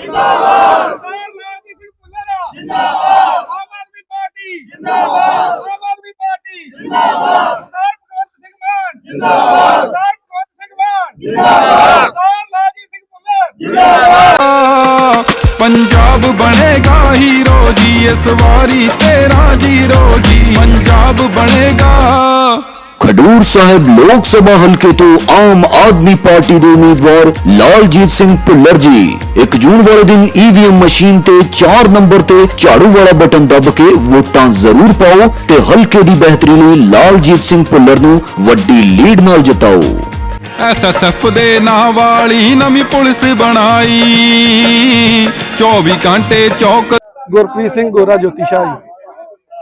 ਜਿੰਦਾਬਾਦ। ਸਰਦਾਰ ਲਾਲਜੀਤ ਸਿੰਘ ਭੁੱਲਰ ਜਿੰਦਾਬਾਦ। ਆਮ ਆਦਮੀ ਪਾਰਟੀ। ਜਿੰਦਾਬਾਦ। ਆਮ ਆਦਮੀ ਪਾਰਟੀ। ਜਿੰਦਾਬਾਦ। ਸਰਦਾਰ ਭਗਵੰਤ ਸਿੰਘ ਮਾਨ। ਜਿੰਦਾਬਾਦ। ਸਰਦਾਰ ਭਗਵੰਤ ਸਿੰਘ ਮਾਨ। ਜਿੰਦਾਬਾਦ। ਸਰਦਾਰ ਲਾਲਜੀਤ ਸਿੰਘ ਭੁੱਲਰ। ਪੰਜਾਬ ਬਣੇਗਾ ਹੀਰੋ ਜੀ ਇਸ ਵਾਰੀ ਤੇਰਾ ਜੀਰੋ ਜੀ ਪੰਜਾਬ ਬਣੇਗਾ। ਖਡੂਰ ਸਾਹਿਬ ਲੋਕ ਸਭਾ ਹਲਕੇ ਤੋਂ ਆਮ ਆਦਮੀ ਪਾਰਟੀ ਦੇ ਉਮੀਦਵਾਰ ਲਾਲਜੀਤ ਸਿੰਘ ਭੁੱਲਰ ਜੀ। 1 ਜੂਨ ਵਾਲੇ ਦਿਨ ਈਵੀਐਮ ਮਸ਼ੀਨ ਤੇ 4 ਨੰਬਰ ਤੇ ਝਾੜੂ ਵਾਲਾ ਬਟਨ ਦਬ ਕੇ ਵੋਟਾਂ ਜ਼ਰੂਰ ਪਾਓ ਤੇ ਹਲਕੇ ਦੀ ਬਿਹਤਰੀ ਲਈ ਲਾਲਜੀਤ ਸਿੰਘ ਭੁੱਲਰ ਨੂੰ ਵੱਡੀ ਲੀਡ ਨਾਲ ਜਿਤਾਓ। ਐਸਐਸਐਫ ਦੇ ਨਾਂ ਵਾਲੀ ਨਵੀਂ ਪੁਲਿਸ ਬਣਾਈ। 24 ਘੰਟੇ ਚੌਕ ਗੁਰਪ੍ਰੀਤ ਸਿੰਘ ਗੋਰਾ ਜੋਤੀ ਸ਼ਾਹ ਜੀ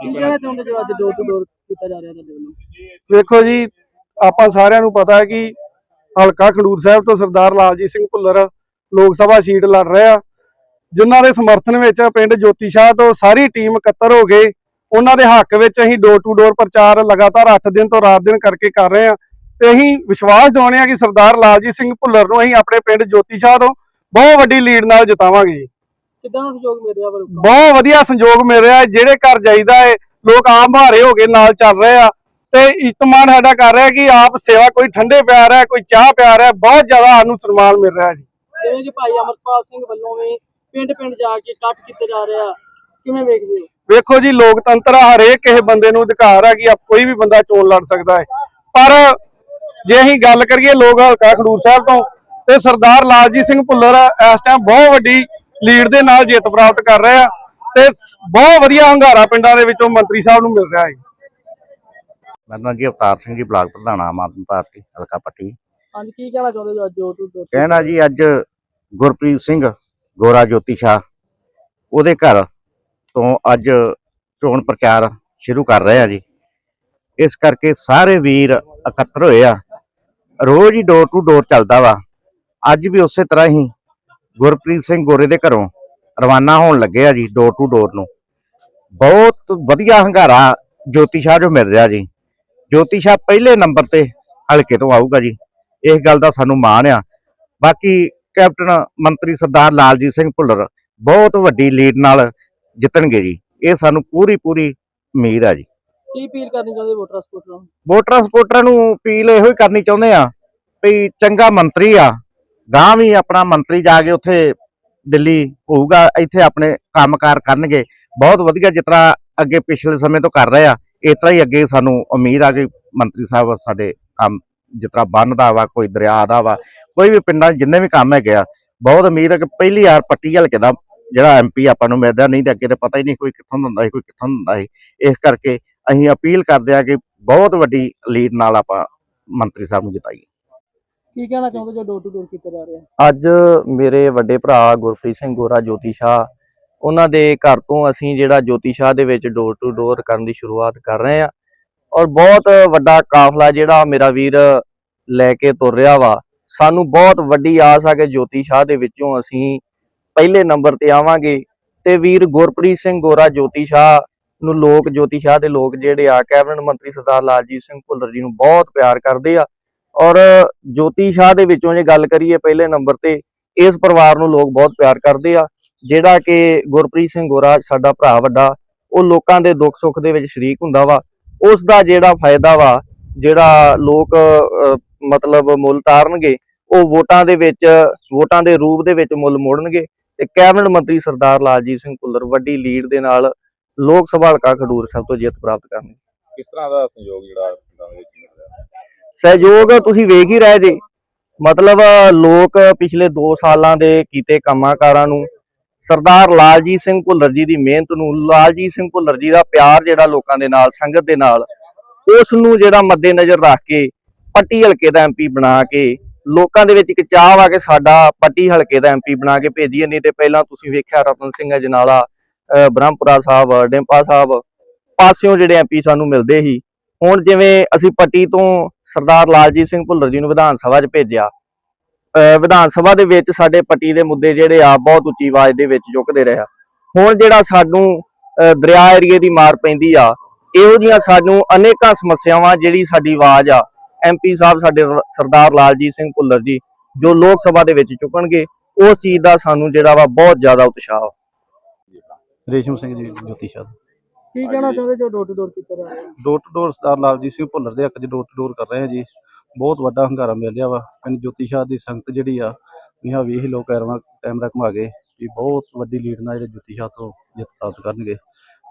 ਕੀ ਕਹਿਣਾ ਚਾਹੁੰਦੇ ਜੋ ਅੱਜ ਡੋਰ ਟੂ ਡੋਰ ਕੀਤਾ ਜਾ ਰਿਹਾ ਤੁਹਾਡੇ ਵੱਲੋਂ? ਵੇਖੋ ਜੀ ਆਪਾਂ ਸਾਰਿਆਂ ਨੂੰ ਪਤਾ ਹੈ ਕਿ ਹਲਕਾ ਖਡੂਰ ਸਾਹਿਬ ਤੋਂ ਸਰਦਾਰ ਲਾਲਜੀਤ ਸਿੰਘ ਭੁੱਲਰ ਲੋਕ ਸਭਾ ਸੀਟ ਲੜ ਰਹੇ ਆ। ਜਿਨ੍ਹਾਂ ਦੇ ਸਮਰਥਨ ਵਿੱਚ ਪਿੰਡ ਜੋਤੀ ਸ਼ਾਹ ਤੋਂ ਸਾਰੀ ਟੀਮ ਇਕੱਤਰ ਹੋ ਗਏ ਉਹਨਾਂ ਦੇ ਹੱਕ ਵਿੱਚ ਅਸੀਂ ਡੋਰ ਟੂ ਡੋਰ ਪ੍ਰਚਾਰ ਲਗਾਤਾਰ 8 ਦਿਨ ਤੋਂ ਰਾਤ ਦਿਨ ਕਰਕੇ ਕਰ ਰਹੇ ਆ ਤੇ ਅਸੀਂ ਵਿਸ਼ਵਾਸ ਦਿਵਾਉਂਦੇ ਆ ਕਿ ਸਰਦਾਰ ਲਾਲਜੀਤ ਸਿੰਘ ਭੁੱਲਰ ਨੂੰ ਅਸੀਂ ਆਪਣੇ ਪਿੰਡ ਜੋਤੀ ਸ਼ਾਹ ਤੋਂ ਬਹੁਤ ਵੱਡੀ ਲੀਡ ਨਾਲ ਜਿਤਾਵਾਂਗੇ ਕਿੱਦਾਂ ਸਹਿਯੋਗ ਮਿਲ ਰਿਹਾ ਬਹੁਤ ਵਧੀਆ ਸੰਯੋਗ ਮਿਲ ਰਿਹਾ ਜਿਹੜੇ ਘਰ ਜਾਈਦਾ ਹੈ ਲੋਕ ਆਮ ਭਾਰੇ ਹੋ ਕੇ ਨਾਲ ਚੱਲ ਰਹੇ ਆ। ਤੇ ਇਤਮਾਨ ਸਾਡਾ ਕਰ ਰਿਹਾ ਕਿ ਆਪ ਸੇਵਾ ਕੋਈ ਠੰਡੇ ਪਿਆ ਰਿਹਾ ਕੋਈ ਚਾਹ ਪਿਆ ਰਿਹਾ ਬਹੁਤ ਜ਼ਿਆਦਾ ਸਾਨੂੰ ਸਨਮਾਨ ਮਿਲ ਰਿਹਾ ਜੀ। ਜਿਵੇਂ ਕਿ ਭਾਈ ਅਮਰਪਾਲ ਸਿੰਘ ਵੱਲੋਂ ਵੀ ਪਿੰਡ ਪਿੰਡ ਜਾ ਕੇ ਕੱਟ ਕੀਤੇ ਜਾ ਰਿਹਾ। ਕਿਵੇਂ ਵੇਖਦੇ ਹੋ? ਵੇਖੋ ਜੀ ਲੋਕਤੰਤਰ ਆ, ਹਰੇਕ ਕਿਸੇ ਬੰਦੇ ਨੂੰ ਅਧਿਕਾਰ ਹੈ ਕਿ ਆਪ ਕੋਈ ਵੀ ਬੰਦਾ ਚੋਣ ਲੜ ਸਕਦਾ ਹੈ। ਪਰ ਜੇ ਅਸੀਂ ਗੱਲ ਕਰੀਏ ਲੋਕ ਹਲਕਾ ਖਡੂਰ ਸਾਹਿਬ ਤੋਂ ਤੇ ਸਰਦਾਰ ਲਾਲਜੀਤ ਸਿੰਘ ਭੁੱਲਰ ਇਸ ਟਾਈਮ ਬਹੁਤ ਵੱਡੀ ਲੀਡ ਦੇ ਨਾਲ ਜਿੱਤ ਪ੍ਰਾਪਤ ਕਰ ਰਹੇ ਆ। ਤੇ ਬਹੁਤ ਵਧੀਆ ਹੰਗਾਰਾ ਪਿੰਡਾਂ ਦੇ ਵਿੱਚੋਂ ਮੰਤਰੀ ਸਾਹਿਬ ਨੂੰ ਮਿਲ ਰਿਹਾ ਹੈ। ਮੇਰਾ ਨਾਮ ਜੀ ਅਵਤਾਰ ਸਿੰਘ ਜੀ ਬਲਾਕ ਪ੍ਰਧਾਨ ਆਮ ਆਦਮੀ ਪਾਰਟੀ ਹਲਕਾ ਪੱਟੀ। ਹਾਂਜੀ ਕੀ ਕਹਿਣਾ ਚਾਹੁੰਦੇ ਜੋ ਅੱਜ ਡੋਰ ਟੂ ਡੋਰ ਕਹਿਣਾ ਜੀ ਅੱਜ ਗੁਰਪ੍ਰੀਤ ਸਿੰਘ ਗੋਰਾ ਜੋਤੀ ਸ਼ਾਹ ਉਹਦੇ ਘਰ ਤੋਂ ਅੱਜ ਚੋਣ ਪ੍ਰਚਾਰ ਸ਼ੁਰੂ ਕਰ ਰਹੇ ਆ ਜੀ। ਇਸ ਕਰਕੇ ਸਾਰੇ ਵੀਰ ਇਕੱਤਰ ਹੋਏ ਆ। ਰੋਜ਼ ਹੀ ਡੋਰ ਟੂ ਡੋਰ ਚੱਲਦਾ ਵਾ। ਅੱਜ ਵੀ ਉਸੇ ਤਰ੍ਹਾਂ ਹੀ ਗੁਰਪ੍ਰੀਤ ਸਿੰਘ ਗੋਰੇ ਦੇ ਘਰੋਂ ਰਵਾਨਾ ਹੋਣ ਲੱਗੇ ਆ ਜੀ ਡੋਰ ਟੂ ਡੋਰ ਨੂੰ। ਬਹੁਤ ਵਧੀਆ ਹੰਗਾਰਾ ਜੋਤੀ ਸ਼ਾਹ ਜੋ ਮਿਲ ਰਿਹਾ ਜੀ। ਜੋਤੀ ਸ਼ਾਹ ਪਹਿਲੇ ਨੰਬਰ ਤੇ ਹਲਕੇ ਤੋਂ ਆਊਗਾ ਜੀ। ਇਸ ਗੱਲ ਦਾ ਸਾਨੂੰ ਮਾਣ ਆ। ਬਾਕੀ ਕੈਪਟਨ ਮੰਤਰੀ ਸਰਦਾਰ ਲਾਲਜੀਤ ਸਿੰਘ ਭੁੱਲਰ ਬਹੁਤ ਵੱਡੀ ਲੀਡ ਨਾਲ ਜਿੱਤਣਗੇ ਜੀ। ਇਹ ਸਾਨੂੰ ਪੂਰੀ ਪੂਰੀ ਉਮੀਦ ਆ ਜੀ। ਕੀ ਅਪੀਲ ਕਰਨੀ ਚਾਹੁੰਦੇ ਵੋਟਰਾਂ ਸਪੋਰਟਰਾਂ ਨੂੰ? ਵੋਟਰਾਂ ਸਪੋਰਟਰਾਂ ਨੂੰ ਅਪੀਲ ਇਹੋ ਹੀ ਕਰਨੀ ਚਾਹੁੰਦੇ ਆ ਵੀ ਚੰਗਾ ਮੰਤਰੀ ਆ। ਗਾਂ ਵੀ ਆਪਣਾ ਮੰਤਰੀ ਜਾ ਕੇ ਉੱਥੇ ਦਿੱਲੀ ਹੋਊਗਾ, ਇੱਥੇ ਆਪਣੇ ਕੰਮਕਾਰ ਕਰਨਗੇ। ਬਹੁਤ ਵਧੀਆ ਜਿਸ ਤਰ੍ਹਾਂ ਅੱਗੇ ਪਿਛਲੇ ਸਮੇਂ ਤੋਂ ਕਰ ਰਹੇ ਆ ਇਸ ਤਰ੍ਹਾਂ ਹੀ ਅੱਗੇ ਸਾਨੂੰ ਉਮੀਦ ਆ ਕਿ ਮੰਤਰੀ ਸਾਹਿਬ ਸਾਡੇ ਕੰਮ ਜਿਸ ਤਰ੍ਹਾਂ ਬੰਨ੍ਹ ਦਾ ਵਾ, ਕੋਈ ਦਰਿਆ ਦਾ ਵਾ, ਕੋਈ ਵੀ ਪਿੰਡਾਂ ਜਿੰਨੇ ਵੀ ਕੰਮ ਹੈਗੇ ਆ, ਬਹੁਤ ਉਮੀਦ ਹੈ ਕਿ ਪਹਿਲੀ ਵਾਰ ਪੱਟੀ ਹਲਕੇ ਦਾ ਜਿਹੜਾ ਐਮਪੀ ਆਪਾਂ ਨੂੰ ਮਿਲਦਾ ਨਹੀਂ ਤੇ ਅੱਗੇ ਤੇ ਪਤਾ ਹੀ ਨਹੀਂ ਕੋਈ ਕਿੱਥੋਂ ਦਾ ਹੁੰਦਾ ਸੀ, ਕੋਈ ਕਿੱਥੋਂ ਦਾ ਹੁੰਦਾ ਸੀ। ਇਸ ਕਰਕੇ ਅਸੀਂ ਅਪੀਲ ਕਰਦੇ ਆ ਕਿ ਬਹੁਤ ਵੱਡੀ ਲੀਡ ਨਾਲ ਆਪਾਂ ਮੰਤਰੀ ਸਾਹਿਬ ਨੂੰ ਜਿਤਾਈਏ। ਕੀ ਕਹਿਣਾ ਚਾਹੁੰਦੇ ਜੋ ਡੋਰ ਟੂ ਡੋਰ ਕੀਤਾ ਜਾ ਰਿਹਾ ਅੱਜ ਮੇਰੇ ਵੱਡੇ ਭਰਾ ਗੁਰਪ੍ਰੀਤ ਸਿੰਘ ਗੋਰਾ, ਜੋਤੀ ਸ਼ਾਹ, ਉਹਨਾਂ ਦੇ ਘਰ ਤੋਂ ਅਸੀਂ ਜਿਹੜਾ ਜੋਤੀ ਸ਼ਾਹ ਦੇ ਵਿੱਚ ਡੋਰ ਟੂ ਡੋਰ ਕਰਨ ਦੀ ਸ਼ੁਰੂਆਤ ਕਰ ਰਹੇ ਹਾਂ ਔਰ ਬਹੁਤ ਵੱਡਾ ਕਾਫਲਾ ਜਿਹੜਾ ਮੇਰਾ ਵੀਰ ਲੈ ਕੇ ਤੁਰ ਰਿਹਾ ਵਾ। ਸਾਨੂੰ ਬਹੁਤ ਵੱਡੀ ਆਸ ਆ ਕਿ ਜੋਤੀ ਸ਼ਾਹ ਦੇ ਵਿੱਚੋਂ ਅਸੀਂ ਪਹਿਲੇ ਨੰਬਰ ਤੇ ਆਵਾਂਗੇ ਤੇ ਵੀਰ ਗੁਰਪ੍ਰੀਤ ਸਿੰਘ ਗੋਰਾ, ਜੋਤੀ ਸ਼ਾਹ ਨੂੰ ਲੋਕ, ਜੋਤੀ ਸ਼ਾਹ ਦੇ ਲੋਕ ਜਿਹੜੇ ਆ, ਕੈਬਨਿਟ ਮੰਤਰੀ ਸਰਦਾਰ ਲਾਲਜੀਤ ਸਿੰਘ ਭੁੱਲਰ ਜੀ ਨੂੰ ਬਹੁਤ ਪਿਆਰ ਕਰਦੇ ਆ। ਔਰ ਜੋਤੀ ਸ਼ਾਹ ਦੇ ਵਿੱਚੋਂ ਜੇ ਗੱਲ ਕਰੀਏ ਪਹਿਲੇ ਨੰਬਰ ਤੇ, ਇਸ ਪਰਿਵਾਰ ਨੂੰ ਲੋਕ ਬਹੁਤ ਪਿਆਰ ਕਰਦੇ ਆ, ਜਿਹੜਾ ਕਿ ਗੁਰਪ੍ਰੀਤ ਸਿੰਘ ਗੋਰਾ ਸਾਡਾ ਭਰਾ ਵੱਡਾ, ਉਹ ਲੋਕਾਂ ਦੇ ਦੁੱਖ ਸੁੱਖ ਦੇ ਵਿੱਚ ਸ਼ਰੀਕ ਹੁੰਦਾ ਵਾ। ਉਸ ਦਾ ਜਿਹੜਾ ਫਾਇਦਾ ਵਾ, ਜਿਹੜਾ ਲੋਕ ਮਤਲਬ ਮੁੱਲ ਤਾਰਨਗੇ, ਉਹ ਵੋਟਾਂ ਦੇ ਵਿੱਚ, ਵੋਟਾਂ ਦੇ ਰੂਪ ਦੇ ਵਿੱਚ ਮੁੱਲ ਮੋੜਨਗੇ। ਤੇ ਕੈਬਨਿਟ ਮੰਤਰੀ ਸਰਦਾਰ ਲਾਲਜੀਤ ਸਿੰਘ ਭੁੱਲਰ, ਵੱਡੀ ਲੀਡ ਦੇ ਨਾਲ ਲੋਕ ਸਭਾ ਹਲਕਾ ਖਡੂਰ ਸਾਹਿਬ ਤੋਂ ਜਿੱਤ ਪ੍ਰਾਪਤ ਕਰਨਗੇ। ਕਿਸ ਤਰ੍ਹਾਂ ਦਾ ਸਹਿਯੋਗ ਜਿਹੜਾ ਪਿੰਡਾਂ ਦੇ ਵਿੱਚ ਮਿਲ ਰਿਹਾ ਸਹਿਯੋਗ ਤੁਸੀਂ ਵੇਖ ਹੀ ਰਹੇ ਜੇ। ਮਤਲਬ ਲੋਕ ਪਿਛਲੇ 2 ਸਾਲਾਂ ਦੇ ਕੀਤੇ ਕੰਮਾਂ ਨੂੰ, ਸਰਦਾਰ ਲਾਲਜੀਤ ਸਿੰਘ ਭੁੱਲਰ ਜੀ ਦੀ ਮਿਹਨਤ ਨੂੰ, ਲਾਲਜੀਤ ਸਿੰਘ ਭੁੱਲਰ ਜੀ ਦਾ ਪਿਆਰ ਜਿਹੜਾ ਲੋਕਾਂ ਦੇ ਨਾਲ, ਸੰਗਤ ਦੇ ਨਾਲ, ਉਸ ਨੂੰ ਜਿਹੜਾ ਮੱਦੇਨਜ਼ਰ ਰੱਖ ਕੇ, ਪੱਟੀ ਹਲਕੇ ਦਾ ਐਮਪੀ ਬਣਾ ਕੇ, ਲੋਕਾਂ ਦੇ ਵਿੱਚ ਇੱਕ ਚਾਹ ਵਾ ਕਿ ਸਾਡਾ ਪੱਟੀ ਹਲਕੇ ਦਾ ਐਮਪੀ ਬਣਾ ਕੇ ਭੇਜੀਏ, ਨਹੀਂ ਤੇ ਪਹਿਲਾਂ ਤੁਸੀਂ ਵੇਖਿਆ ਰਤਨ ਸਿੰਘ ਅਜਨਾਲਾ ਅਹ ਬ੍ਰਹਮਪੁਰਾ ਸਾਹਿਬ, ਡਿੰਪਾ ਸਾਹਿਬ, ਪਾਸਿਓਂ ਜਿਹੜੇ ਐਮਪੀ ਸਾਨੂੰ ਮਿਲਦੇ ਸੀ। ਹੁਣ ਜਿਵੇਂ ਅਸੀਂ ਪੱਟੀ ਤੋਂ ਸਰਦਾਰ ਲਾਲਜੀਤ ਸਿੰਘ ਭੁੱਲਰ ਜੀ ਨੂੰ ਵਿਧਾਨ ਸਭਾ 'ਚ ਭੇਜਿਆ। ਵਿਧਾਨ ਸਭਾ ਦੇ ਵਿੱਚ ਸਾਡੇ ਪੱਟੀ ਦੇ ਮੁੱਦੇ ਜਿਹੜੇ ਆ ਬਹੁਤ ਉੱਚੀ ਆਵਾਜ਼ ਦੇ ਵਿੱਚ ਚੁੱਕਦੇ ਰਹੇ ਹੁਣ ਜਿਹੜਾ ਸਾਨੂੰ ਦਰਿਆ ਏਰੀਏ ਦੀ ਮਾਰ ਪੈਂਦੀ ਆ, ਇਹੋ ਜੀਆਂ ਸਾਨੂੰ ਅਨੇਕਾਂ ਸਮੱਸਿਆਵਾਂ ਜਿਹੜੀ ਸਾਡੀ ਆਵਾਜ਼ ਆ ਐਮਪੀ ਸਾਹਿਬ ਸਾਡੇ ਸਰਦਾਰ ਲਾਲਜੀਤ ਸਿੰਘ ਭੁੱਲਰ ਜੀ, ਜੋ ਲੋਕ ਸਭਾ ਦੇ ਵਿੱਚ ਚੁੱਕਣਗੇ, ਉਸ ਚੀਜ਼ ਦਾ ਸਾਨੂੰ ਜਿਹੜਾ ਵਾ ਬਹੁਤ ਜ਼ਿਆਦਾ ਉਤਸ਼ਾਹ ਰੇਸ਼ਮ ਸਿੰਘ ਜੀ, ਜੋਤੀ ਸ਼ਾਹ। ਕੀ ਕਹਿਣਾ ਚਾਹੁੰਦੇ ਜੋ ਡੋਰ ਟੂ ਡੋਰ ਕੀਤਾ ਜਾ ਰਿਹਾ door to door Sardar Laljit Singh Bhullar ਦੇ ਹੱਕ 'ਚ ਡੋਰ ਟੂ ਡੋਰ ਕਰ ਰਹੇ ਹਾਂ ਜੀ। ਬਹੁਤ ਵੱਡਾ ਹੰਗਾਰਾ ਮਿਲ ਰਿਹਾ ਵਾ। ਪਿੰਡ ਜੋਤੀ ਸ਼ਾਹ ਦੀ ਸੰਗਤ ਜਿਹੜੀ ਆ ਵੀਹਾਂ ਵੀਹ ਲੋਕ ਕੈਮਰਾ ਕੈਮਰਾ ਘੁਮਾ ਕੇ ਵੀ ਬਹੁਤ ਵੱਡੀ ਲੀਡ ਨਾਲ ਜਿਹੜੇ ਜੋਤੀ ਸ਼ਾਹ ਤੋਂ ਜਿੱਤ ਪ੍ਰਾਪਤ ਕਰਨਗੇ।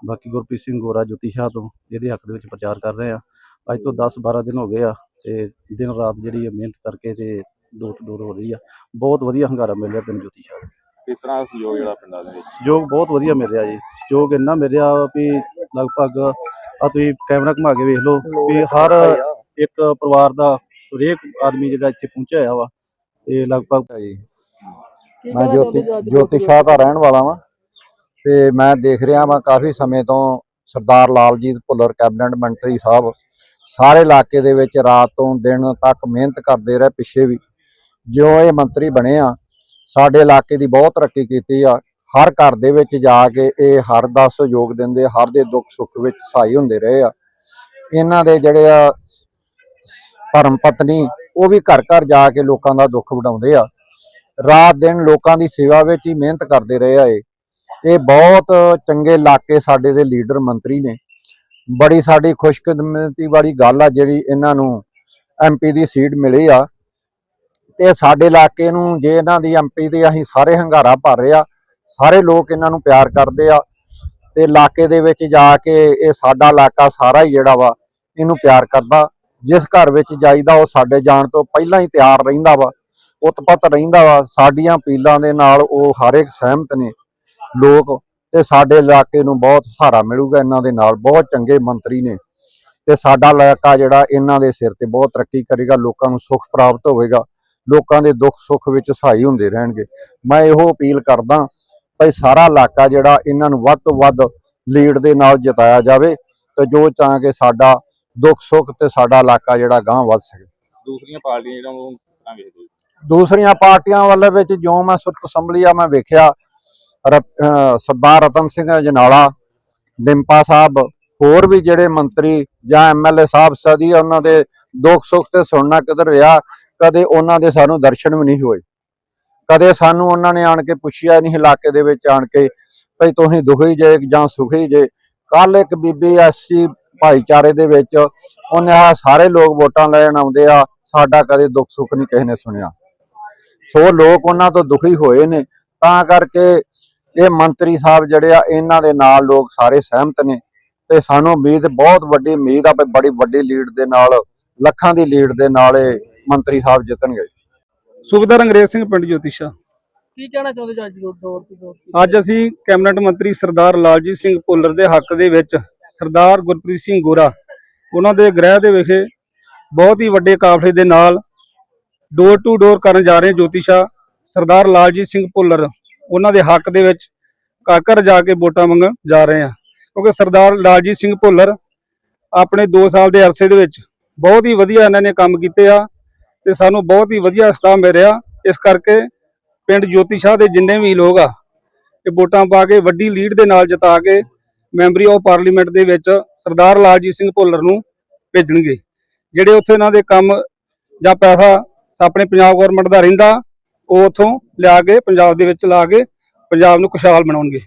ਬਾਕੀ ਗੁਰਪ੍ਰੀਤ ਸਿੰਘ ਗੋਰਾ ਜੋਤੀ ਸ਼ਾਹ ਤੋਂ ਇਹਦੇ ਹੱਕ ਦੇ ਵਿੱਚ ਪ੍ਰਚਾਰ ਕਰ ਰਹੇ ਆ। ਅੱਜ ਤੋਂ 10 12 ਦਿਨ ਹੋ ਗਏ ਆ ਤੇ ਦਿਨ ਰਾਤ ਜਿਹੜੀ ਆ ਮਿਹਨਤ ਕਰਕੇ ਤੇ ਡੋਰ ਟੂ ਡੋਰ ਹੋ ਰਹੀ ਆ। ਬਹੁਤ ਵਧੀਆ ਹੰਗਾਰਾ ਮਿਲ ਰਿਹਾ ਪਿੰਡ ਜੋਤੀ ਸ਼ਾਹ ਦਾ ਕਿਸ ਤਰ੍ਹਾਂ ਸਹਿਯੋਗ ਜਿਹੜਾ ਪਿੰਡਾਂ ਦੇ ਵਿੱਚ? ਸਹਿਯੋਗ ਬਹੁਤ ਵਧੀਆ ਮਿਲ ਰਿਹਾ ਜੀ। ਸਹਿਯੋਗ ਇੰਨਾ ਮਿਲ ਰਿਹਾ ਵੀ ਲਗਭਗ ਆ ਤੁਸੀਂ ਕੈਮਰਾ ਘੁਮਾ ਕੇ ਵੇਖ ਲਓ ਵੀ ਹਰ ਇੱਕ ਪਰਿਵਾਰ ਦਾ ਹਰੇਕ ਆਦਮੀ ਜਿਹੜਾ ਇੱਥੇ ਪਹੁੰਚਿਆ ਹੋਇਆ ਵਾ ਤੇ ਲਗਭਗ ਜੀ। ਮੈਂ ਜੋਤੀ ਜੋਤੀ ਸ਼ਾਹ ਦਾ ਰਹਿਣ ਵਾਲਾ ਵਾਂ ਤੇ ਮੈਂ ਦੇਖ ਰਿਹਾ ਵਾਂ ਕਾਫੀ ਸਮੇਂ ਤੋਂ ਸਰਦਾਰ ਲਾਲਜੀਤ ਭੁੱਲਰ ਕੈਬਨਿਟ ਮੰਤਰੀ ਸਾਹਿਬ ਸਾਰੇ ਇਲਾਕੇ ਦੇ ਵਿੱਚ ਰਾਤ ਤੋਂ ਦਿਨ ਤੱਕ ਮਿਹਨਤ ਕਰਦੇ ਰਹੇ ਪਿੱਛੇ ਵੀ। ਜਿਉਂ ਇਹ ਮੰਤਰੀ ਬਣੇ ਆ ਸਾਡੇ ਇਲਾਕੇ ਦੀ ਬਹੁਤ ਤਰੱਕੀ ਕੀਤੀ ਆ ਹਰ ਘਰ ਦੇ ਵਿੱਚ ਜਾ ਕੇ ਇਹ ਹਰ ਦਾ ਸਹਿਯੋਗ ਦਿੰਦੇ ਹਰ ਦੇ ਦੁੱਖ ਸੁੱਖ ਵਿੱਚ ਸਹਾਈ ਹੁੰਦੇ ਰਹੇ ਆ। ਇਹਨਾਂ ਦੇ ਜਿਹੜੇ ਆ ਧਰਮ ਪਤਨੀ, ਉਹ ਵੀ ਘਰ ਘਰ ਜਾ ਕੇ ਲੋਕਾਂ ਦਾ ਦੁੱਖ ਵਡਾਉਂਦੇ ਆ। ਰਾਤ ਦਿਨ ਲੋਕਾਂ ਦੀ ਸੇਵਾ ਵਿੱਚ ਹੀ ਮਿਹਨਤ ਕਰਦੇ ਰਹੇ ਆ ਇਹ। ਇਹ ਬਹੁਤ ਚੰਗੇ ਇਲਾਕੇ ਸਾਡੇ ਦੇ ਲੀਡਰ ਮੰਤਰੀ ਨੇ। ਬੜੀ ਸਾਡੀ ਖੁਸ਼ਕਿਸਮਤੀ ਵਾਲੀ ਗੱਲ ਆ ਜਿਹੜੀ ਇਹਨਾਂ ਨੂੰ ਐਮਪੀ ਦੀ ਸੀਟ ਮਿਲੀ ਆ। ਤੇ ਸਾਡੇ ਇਲਾਕੇ ਨੂੰ ਜੇ ਇਹਨਾਂ ਦੀ ਐਮਪੀ ਦੀ ਅਸੀਂ ਸਾਰੇ ਹੰਗਾਰਾ ਭਰ ਰਹੇ ਆ ਸਾਰੇ ਲੋਕ ਇਹਨਾਂ ਨੂੰ ਪਿਆਰ ਕਰਦੇ ਆ ਤੇ ਇਲਾਕੇ ਦੇ ਵਿੱਚ ਜਾ ਕੇ ਇਹ ਸਾਡਾ ਇਲਾਕਾ ਸਾਰਾ ਹੀ ਜਿਹੜਾ ਵਾ ਇਹਨੂੰ ਪਿਆਰ ਕਰਦਾ। ਜਿਸ ਘਰ ਵਿੱਚ ਜਾਈਦਾ ਉਹ ਸਾਡੇ ਜਾਣ ਤੋਂ ਪਹਿਲਾਂ ਹੀ ਤਿਆਰ ਰਹਿੰਦਾ ਵਾ, ਉਤਪਤ ਰਹਿੰਦਾ ਵਾ, ਸਾਡੀਆਂ ਅਪੀਲਾਂ ਦੇ ਨਾਲ ਉਹ ਹਰ ਇੱਕ ਸਹਿਮਤ ਨੇ ਲੋਕ ਤੇ ਸਾਡੇ ਇਲਾਕੇ ਨੂੰ ਬਹੁਤ ਸਹਾਰਾ ਮਿਲੂਗਾ ਇਹਨਾਂ ਦੇ ਨਾਲ, ਬਹੁਤ ਚੰਗੇ ਮੰਤਰੀ ਨੇ ਤੇ ਸਾਡਾ ਇਲਾਕਾ ਜਿਹੜਾ ਇਹਨਾਂ ਦੇ ਸਿਰ ਤੇ ਬਹੁਤ ਤਰੱਕੀ ਕਰੇਗਾ, ਲੋਕਾਂ ਨੂੰ ਸੁੱਖ ਪ੍ਰਾਪਤ ਹੋਵੇਗਾ, ਲੋਕਾਂ ਦੇ ਦੁੱਖ ਸੁੱਖ ਵਿੱਚ ਸਹਾਈ ਹੁੰਦੇ ਰਹਿਣਗੇ। ਮੈਂ ਇਹੋ ਅਪੀਲ ਕਰਦਾ ਭਈ ਸਾਰਾ ਇਲਾਕਾ ਜਿਹੜਾ ਇਹਨਾਂ ਨੂੰ ਵੱਧ ਤੋਂ ਵੱਧ ਲੀਡ ਦੇ ਨਾਲ ਜਿਤਾਇਆ ਜਾਵੇ ਤੇ ਜੋ ਤਾਂ ਕਿ ਸਾਡਾ ਦੁੱਖ ਸੁੱਖ ਤੇ ਸਾਡਾ ਇਲਾਕਾ ਜਿਹੜਾ ਗਾਂਹ ਵੱਧ ਸਕੇ ਦੂਸਰੀਆਂ ਪਾਰਟੀਆਂ ਜਿਹੜਾ ਉਹ ਤਾਂ ਵੇਖਦੇ? ਦੂਸਰੀਆਂ ਪਾਰਟੀਆਂ ਵੱਲ ਵਿੱਚ ਜੋ ਮੈਂ ਸੁਰਤ ਸੰਭਲੀ ਆ ਮੈਂ ਵੇਖਿਆ ਸਰਦਾਰ ਰਤਨ ਸਿੰਘ ਜਨਾਲਾ ਡਿੰਪਾ ਸਾਹਿਬ ਹੋਰ ਵੀ ਜਿਹੜੇ ਮੰਤਰੀ ਜਾਂ ਐਮਐਲਏ ਸਾਹਿਬ ਸਦੀ ਉਹਨਾਂ ਦੇ ਦੁੱਖ ਸੁੱਖ ਤੇ ਸੁਣਨਾ ਕਿਧਰ ਰਿਹਾ ਕਦੇ ਉਹਨਾਂ ਦੇ ਸਾਨੂੰ ਦਰਸ਼ਨ ਵੀ ਨਹੀਂ ਹੋਏ ਕਦੇ ਸਾਨੂੰ ਉਹਨਾਂ ਨੇ ਆਣ ਕੇ ਪੁੱਛਿਆ ਨਹੀਂ ਇਲਾਕੇ ਦੇ ਵਿੱਚ ਆਣ ਕੇ ਭਈ ਤੁਸੀਂ ਦੁਖੀ ਜੇ ਜਾਂ ਸੁਖੀ ਜੇ। ਕੱਲ ਇੱਕ ਬੀਬੀ ਐਸਸੀ ਭਾਈਚਾਰੇ ਦੇ ਵਿੱਚ ਉਹਨੇ ਆ ਸਾਰੇ ਲੋਕ ਵੋਟਾਂ ਲੈਣ ਆਉਂਦੇ ਆ, ਸਾਡਾ ਕਦੇ ਦੁੱਖ ਸੁੱਖ ਨਹੀਂ ਕਿਸੇ ਨੇ ਸੁਣਿਆ। ਸੋ ਲੋਕ ਉਹਨਾਂ ਤੋਂ ਦੁਖੀ ਹੋਏ ਨੇ। ਤਾਂ ਕਰਕੇ ਇਹ ਮੰਤਰੀ ਸਾਹਿਬ ਜਿਹੜੇ ਆ, ਇਹਨਾਂ ਦੇ ਨਾਲ ਲੋਕ ਸਾਰੇ ਸਹਿਮਤ ਨੇ। ਤੇ ਸਾਨੂੰ ਉਮੀਦ, ਬਹੁਤ ਵੱਡੀ ਉਮੀਦ ਆ ਵੀ ਬੜੀ ਵੱਡੀ ਲੀਡ ਦੇ ਨਾਲ, ਲੱਖਾਂ ਦੀ ਲੀਡ ਦੇ ਨਾਲ ਇਹ ਮੰਤਰੀ ਸਾਹਿਬ ਜਿੱਤਣਗੇ। ਸੁਬੇਦਾਰ ਅੰਗਰੇਜ਼ ਸਿੰਘ ਪਿੰਡ ਜੋਤੀਸ਼ਾ। ਕੀ ਕਹਿਣਾ ਚਾਹੁੰਦੇ ਜੋ ਅੱਜ ਟੂ ਡੋਰ ਅੱਜ ਅਸੀਂ ਕੈਬਨਿਟ ਮੰਤਰੀ ਸਰਦਾਰ ਲਾਲਜੀਤ ਸਿੰਘ ਭੁੱਲਰ ਦੇ ਹੱਕ ਦੇ ਵਿੱਚ ਸਰਦਾਰ ਗੁਰਪ੍ਰੀਤ ਸਿੰਘ ਗੋਰਾ ਉਹਨਾਂ ਦੇ ਗ੍ਰਹਿ ਦੇ ਵਿਖੇ ਬਹੁਤ ਹੀ ਵੱਡੇ ਕਾਫਲੇ ਦੇ ਨਾਲ ਡੋਰ ਟੂ ਡੋਰ ਕਰਨ ਜਾ ਰਹੇ ਹਾਂ ਜੋਤੀਸ਼ਾ ਸਰਦਾਰ ਲਾਲਜੀਤ ਸਿੰਘ ਭੁੱਲਰ ਉਹਨਾਂ ਦੇ ਹੱਕ ਦੇ ਵਿੱਚ ਘਰ ਜਾ ਕੇ ਵੋਟਾਂ ਮੰਗਣ ਜਾ ਰਹੇ ਹਾਂ। ਕਿਉਂਕਿ ਸਰਦਾਰ ਲਾਲਜੀਤ ਸਿੰਘ ਭੁੱਲਰ ਆਪਣੇ 2 ਸਾਲ ਦੇ ਅਰਸੇ ਦੇ ਵਿੱਚ ਬਹੁਤ ਹੀ ਵਧੀਆ ਇਹਨਾਂ ਨੇ ਕੰਮ ਕੀਤੇ ਆ ਤੇ ਸਾਨੂੰ ਬਹੁਤ ਹੀ ਵਧੀਆ ਸਤਾਹ ਮਿਲ ਰਿਹਾ। ਇਸ ਕਰਕੇ ਪਿੰਡ ਜੋਤੀ ਸ਼ਾਹ ਦੇ ਜਿੰਨੇ ਵੀ ਲੋਕ ਆ, ਇਹ ਵੋਟਾਂ ਪਾ ਕੇ ਵੱਡੀ ਲੀਡ ਦੇ ਨਾਲ ਜਿਤਾ ਕੇ ਮੈਂਬਰੀ ਆਫ ਪਾਰਲੀਮੈਂਟ ਦੇ ਵਿੱਚ ਸਰਦਾਰ ਲਾਲਜੀਤ ਸਿੰਘ ਭੁੱਲਰ ਨੂੰ ਭੇਜਣਗੇ। ਜਿਹੜੇ ਉੱਥੇ ਇਹਨਾਂ ਦੇ ਕੰਮ ਜਾਂ ਪੈਸਾ ਆਪਣੇ ਪੰਜਾਬ ਗਵਰਨਮੈਂਟ ਦਾ ਰਹਿੰਦਾ, ਉਹ ਉੱਥੋਂ ਲਿਆ ਕੇ ਪੰਜਾਬ ਦੇ ਵਿੱਚ ਲਾ ਕੇ ਪੰਜਾਬ ਨੂੰ ਖੁਸ਼ਹਾਲ ਬਣਾਉਣਗੇ।